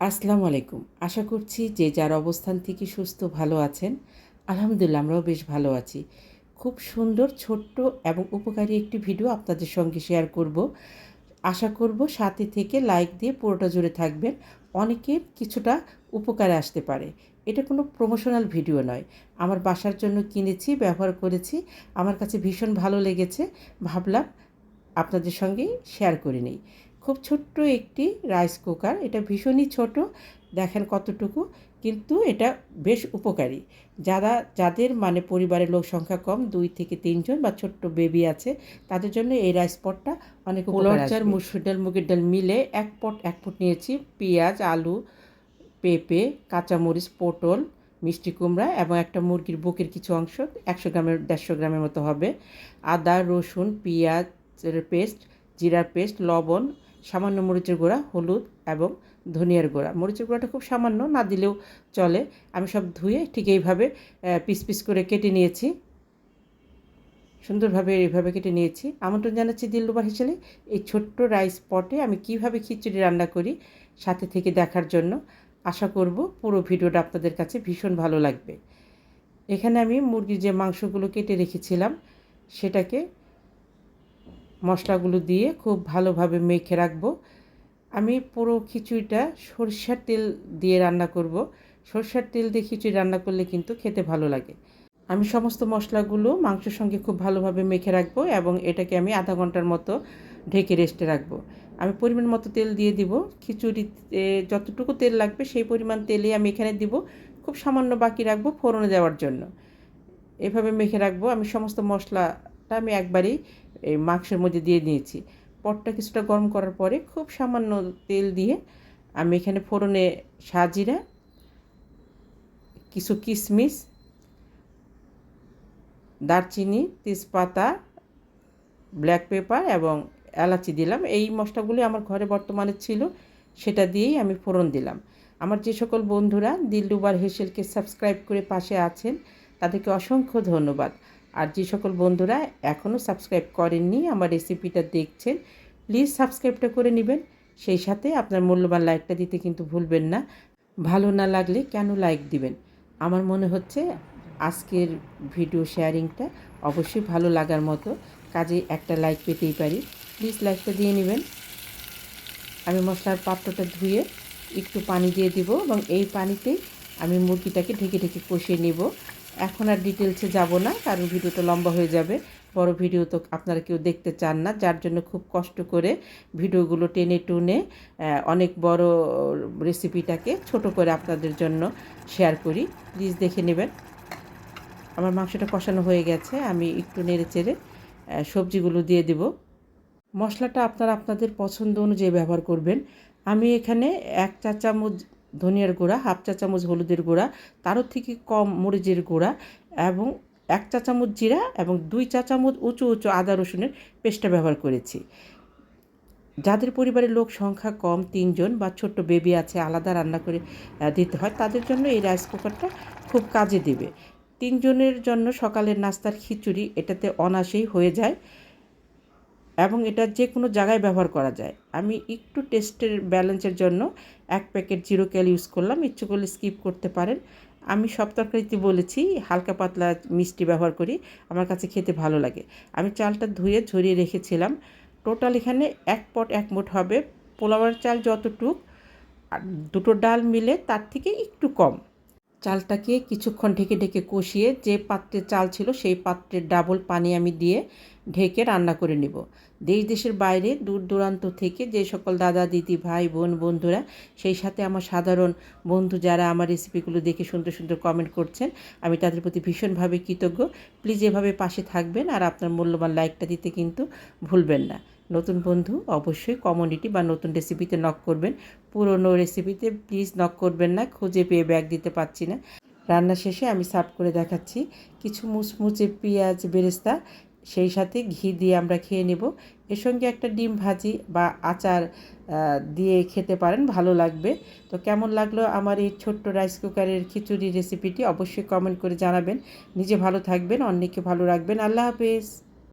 আসসালামু আলাইকুম। আশা করছি যে যার অবস্থান থেকে সুস্থ, ভালো আছেন, আলহামদুলিল্লাহ আমরাও বেশ ভালো আছি। খুব সুন্দর, ছোট্ট এবং উপকারী একটি ভিডিও আপনাদের সঙ্গে শেয়ার করব। আশা করব সাথে থেকে লাইক দিয়ে পুরোটা জুড়ে থাকবেন। অনেকের কিছুটা উপকারে আসতে পারে। এটা কোনো প্রমোশনাল ভিডিও নয়। আমার বাসার জন্য কিনেছি, ব্যবহার করেছি। আমার কাছে ভীষণ ভালো লেগেছে। ভাবলাম আপনাদের সঙ্গে শেয়ার করে নিই। খুব ছোট্ট একটি রাইস কুকার। এটা ভীষণই ছোট দেখেন কতটুকু কিন্তু এটা বেশ উপকারী। যারা যাদের মানে পরিবারের লোক সংখ্যা কম দুই থেকে তিনজন বা ছোট্ট বেবি আছে তাদের জন্য এই রাইস পটটা অনেক চাল মুসুর ডাল মুগের ডাল মিলে এক পট এক ফুট নিয়েছি পেঁয়াজ আলু পেঁপে কাঁচামরিচ পটল মিষ্টি কুমড়া এবং একটা মুরগির বুকের কিছু অংশ একশো গ্রামের দেড়শো গ্রামের মতো হবে। আদা রসুন পেঁয়াজের পেস্ট জিরার পেস্ট লবণ সামান্য মরিচের গুঁড়া, হলুদ এবং ধনিয়ার গুঁড়া। মরিচের গুঁড়াটা খুব সামান্য, না দিলেও চলে। আমি সব ধুয়ে ঠিক এইভাবে পিস পিস করে কেটে নিয়েছি। সুন্দরভাবে এইভাবে কেটে নিয়েছি। আমন্ত্রণ জানাচ্ছি দিল্লুবার হিসেবে, এই ছোট্ট রাইস পটে আমি কীভাবে খিচুড়ি রান্না করি সাথে থেকে দেখার জন্য। আশা করব পুরো ভিডিওটা আপনাদের কাছে ভীষণ ভালো লাগবে। এখানে আমি মুরগির যে মাংসগুলো কেটে রেখেছিলাম, সেটাকে মশলাগুলো দিয়ে খুব ভালোভাবে মেখে রাখব। আমি পুরো খিচুড়িটা সরষার তেল দিয়ে রান্না করব। সরষার তেল দিয়ে খিচুড়ি রান্না করলে কিন্তু খেতে ভালো লাগে। আমি সমস্ত মশলাগুলো মাংসের সঙ্গে খুব ভালোভাবে মেখে রাখব এবং এটাকে আমি আধা ঘণ্টার মতো ঢেকে রেস্টে রাখব। আমি পরিমাণ মতো তেল দিয়ে দিব। খিচুড়িতে যতটুকু তেল লাগবে সেই পরিমাণ তেলে আমি এখানে দিব। খুব সামান্য বাকি রাখব ফোড়নে দেওয়ার জন্য। এভাবে মেখে রাখব। আমি সমস্ত মশলাটা আমি একবারেই এই মাংসের মধ্যে দিয়ে নিয়েছি পটটা কিছুটা গরম করার পরে খুব সামান্য তেল দিয়ে আমি এখানে ফোড়নে সাজিরা, কিছু কিশমিশ দারচিনি, তেজপাতা, ব্ল্যাক পেপার এবং এলাচি দিলাম। এই মশলাগুলি আমার ঘরে বর্তমানে ছিল, সেটা দিয়েই আমি ফোড়ন দিলাম। আমার যে সকল বন্ধুরা দিলডুবার হেসেলকে সাবস্ক্রাইব করে পাশে আছেন, তাদেরকে অসংখ্য ধন্যবাদ। আর যে সকল বন্ধুরা এখনও সাবস্ক্রাইব করেননি, আমার রেসিপিটা দেখছেন প্লিজ সাবস্ক্রাইবটা করে নেবেন। সেই সাথে আপনার মূল্যবান লাইকটা দিতে কিন্তু ভুলবেন না। ভালো না লাগলে কেন লাইক দিবেন? আমার মনে হচ্ছে আজকের ভিডিও শেয়ারিংটা অবশ্যই ভালো লাগার মতো, কাজে একটা লাইক পেতেই পারি। প্লিজ লাইকটা দিয়ে নেবেন। আমি মশলার পাত্রটা ধুয়ে একটু পানি দিয়ে দিব এবং এই পানিতেই আমি মুরগিটাকে ঢেকে ঢেকে কষিয়ে নেব। এখন আর ডিটেলসে যাব না, কারণ ভিডিও তো লম্বা হয়ে যাবে। বড় ভিডিও তো আপনারা কেউ দেখতে চান না, যার জন্য খুব কষ্ট করে ভিডিওগুলো টেনে টুনে অনেক বড় রেসিপিটাকে ছোট করে আপনাদের জন্য শেয়ার করি। প্লিজ দেখে নেবেন। আমার মাংসটা কষানো হয়ে গেছে, আমি একটু নেড়ে চেড়ে সবজিগুলো দিয়ে দেব। মশলাটা আপনারা আপনাদের পছন্দ অনুযায়ী ব্যবহার করবেন। আমি এখানে এক চা চামচ ধনিয়ার গুঁড়া, হাফ চা চামচ হলুদের গুঁড়া তারও থেকে কম মরিচের গুঁড়া এবং এক চা চামচ জিরা এবং দুই চা চামচ উঁচু উঁচু আদা রসুনের পেস্টটা ব্যবহার করেছি। যাদের পরিবারের লোক সংখ্যা কম, তিনজন বা ছোট্ট বেবি আছে, আলাদা রান্না করে দিতে হয়, তাদের জন্য এই রাইস কুকারটা খুব কাজে দেবে। তিনজনের জন্য সকালের নাস্তার খিচুড়ি এটাতে অনাসেই হয়ে যায়। এবং এটা যে কোনো জায়গায় ব্যবহার করা যায়। আমি একটু টেস্টের ব্যালেন্সের জন্য এক প্যাকেট জিরো ক্যাল ইউজ করলাম। ইচ্ছে করলে স্কিপ করতে পারেন। আমি সব তরকারিতে বলেছি, হালকা পাতলা মিষ্টি ব্যবহার করি। আমার কাছে খেতে ভালো লাগে। আমি চালটা ধুয়ে ঝরিয়ে রেখেছিলাম। টোটাল এখানে এক পট এক মুঠ হবে। পোলাওয়ার চাল যতটুক, আর দুটো ডাল মিলে তার থেকে একটু কম। চালটাকে কিছুক্ষণ ঢেকে ঢেকে কষিয়ে যে পাত্রে চাল ছিল সেই পাত্রের ডাবল পানি আমি দিয়ে ঢেকে রান্না করে নেব। দেশ দেশের বাইরে দূর দূরান্ত থেকে যে সকল দাদা, দিদি, ভাই, বোন, বন্ধুরা সেই সাথে আমার সাধারণ বন্ধু যারা আমার রেসিপিগুলো দেখে সুন্দর সুন্দর কমেন্ট করছেন, আমি তাদের প্রতি ভীষণভাবে কৃতজ্ঞ। প্লিজ এভাবে পাশে থাকবেন আর আপনার মূল্যবান লাইকটা দিতে কিন্তু ভুলবেন না। নতুন বন্ধু, অবশ্যই কমিউনিটি বা নতুন রেসিপিতে নক করবেন। পুরনো রেসিপিতে প্লিজ নক করবেন না, খুঁজে পেয়ে ব্যাগ দিতে পারছি না। রান্না শেষে আমি সার্ভ করে দেখাচ্ছি। কিছু মুচমুচে পেঁয়াজ, বেরেস্তা, সেই সাথে ঘি দিয়ে আমরা খেয়ে নেব। এর সঙ্গে একটা ডিম ভাজি বা আচার দিয়ে খেতে পারেন, ভালো লাগবে। তো কেমন লাগল আমার এই ছোট্ট রাইস কুকারের খিচুড়ি রেসিপিটি অবশ্যই কমেন্ট করে জানাবেন। নিজে ভালো থাকবেন, অন্যকে ভালো রাখবেন। আল্লাহ হাফেজ।